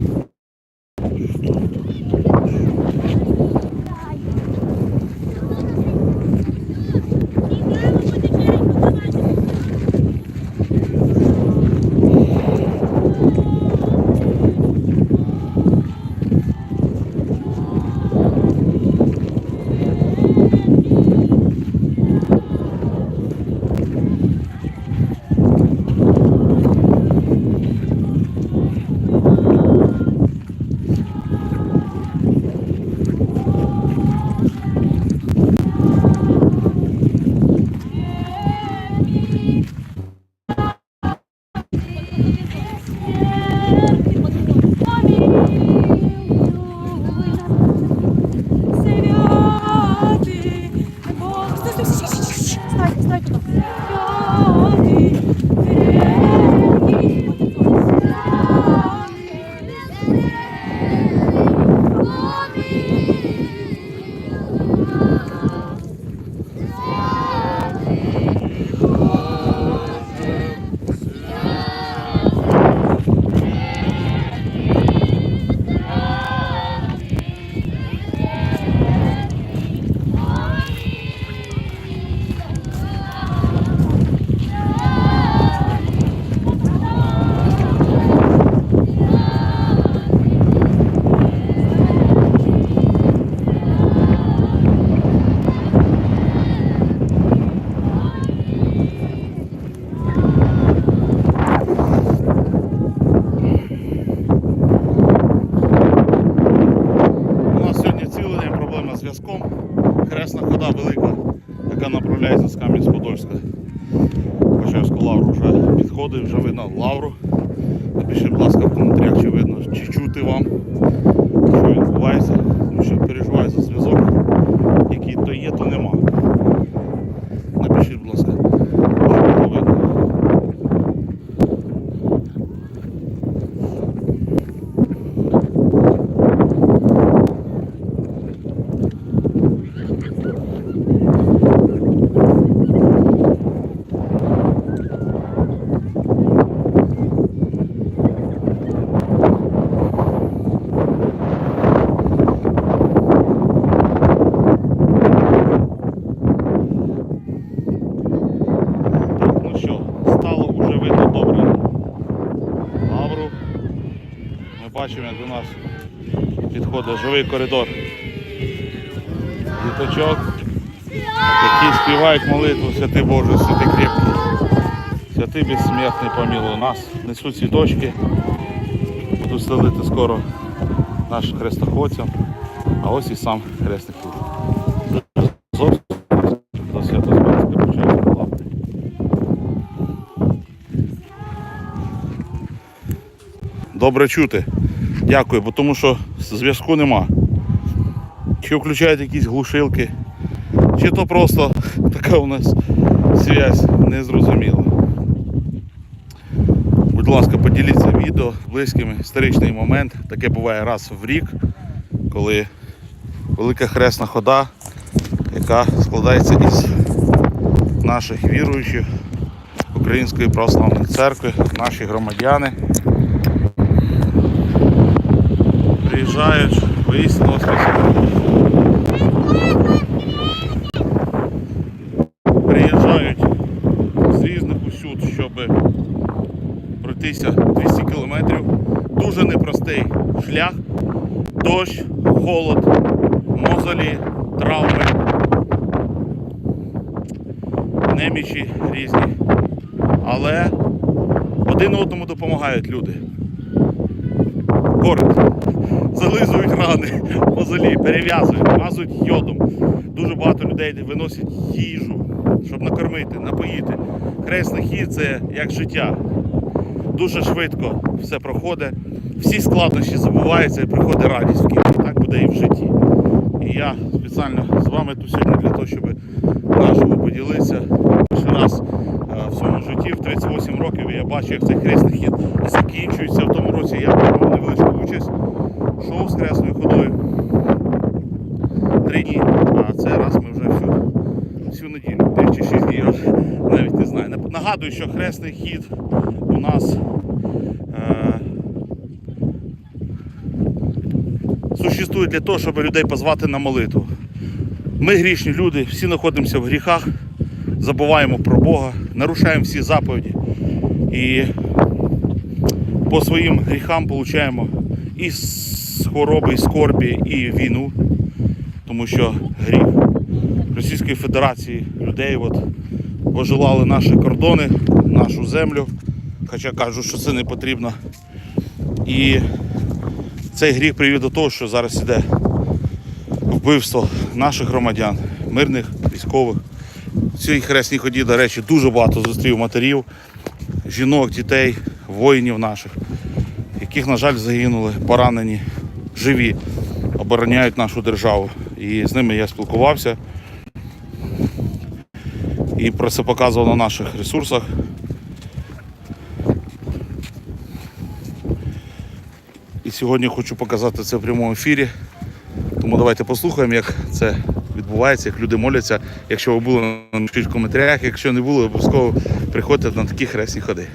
you Ми бачимо, як до нас підходить живий коридор. Діточок, які співають молитву Святий Боже, святий крепкий, святий безсмертний помилуй нас. Несуть цвіточки, будуть селити скоро нашим хрестоходцям, а ось і сам хресний Добре чути. Дякую, бо тому що зв'язку нема. Чи включають якісь глушилки, чи то просто така у нас зв'язь незрозуміла. Будь ласка, поділіться відео з близькими. Історичний момент. Таке буває раз в рік, коли велика хресна хода, яка складається із наших віруючих Української православної церкви, наші громадяни воістину воскресіння. Приїжджають з різних усюд, щоб пройтися 200 кілометрів. Дуже непростий шлях. Дощ, холод, мозолі, травми, немічі різні. Але один одному допомагають люди. Коротко. Зализують рани, мозолі, перев'язують, мазують йодом. Дуже багато людей виносять їжу, щоб накормити, напоїти. Хресний хід це як життя. Дуже швидко все проходить. Всі складнощі забуваються і приходить радість в кінці. Так буде і в житті. І я спеціально з вами тут сьогодні для того, щоб нашого поділитися. Перший раз е, в своєму житті в 38 років я бачу, як цей хресний хід закінчується. В тому році я приймав невеличку участь. Шоу з хресною ходою. Три дні, а цей раз ми вже всю, всю неділю, 5 чи 6 днів, навіть не знаю. Нагадую, що хресний хід у нас е, существує для того, щоб людей позвати на молитву. Ми грішні люди, всі знаходимося в гріхах, забуваємо про Бога, нарушаємо всі заповіді і по своїм гріхам получаємо і с- хвороби, скорбі, і війну, тому що гріх Російської Федерації людей от, пожелали наші кордони, нашу землю, хоча кажуть, що це не потрібно. І цей гріх привів до того, що зараз іде вбивство наших громадян, мирних, військових. В цій хресній ході, до речі, дуже багато зустрів матерів, жінок, дітей, воїнів наших, яких, на жаль, загинули, поранені, живі, обороняють нашу державу. І з ними я спілкувався. І про це показував на наших ресурсах. І сьогодні хочу показати це в прямому ефірі. Тому давайте послухаємо, як це відбувається, як люди моляться. Якщо ви були, напишіть в коментарях. Якщо не були, обов'язково приходьте на такі хресні ходи.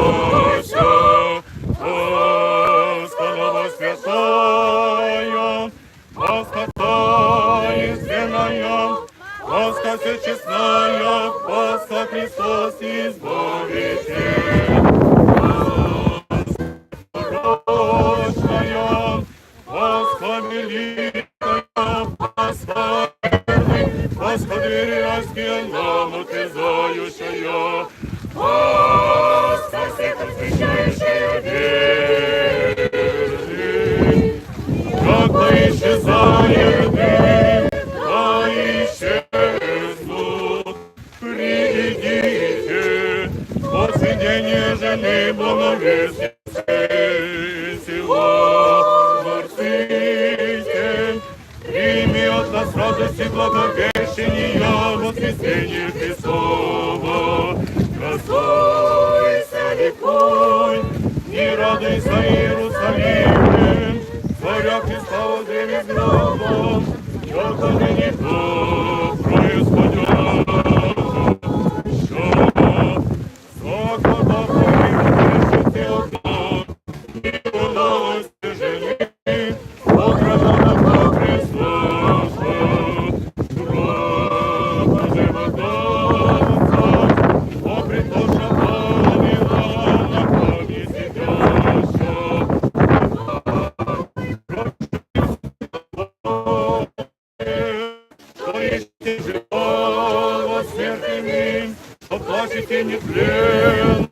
Oh. То воздвиг гробом, яко есть живого смертными, не нетленного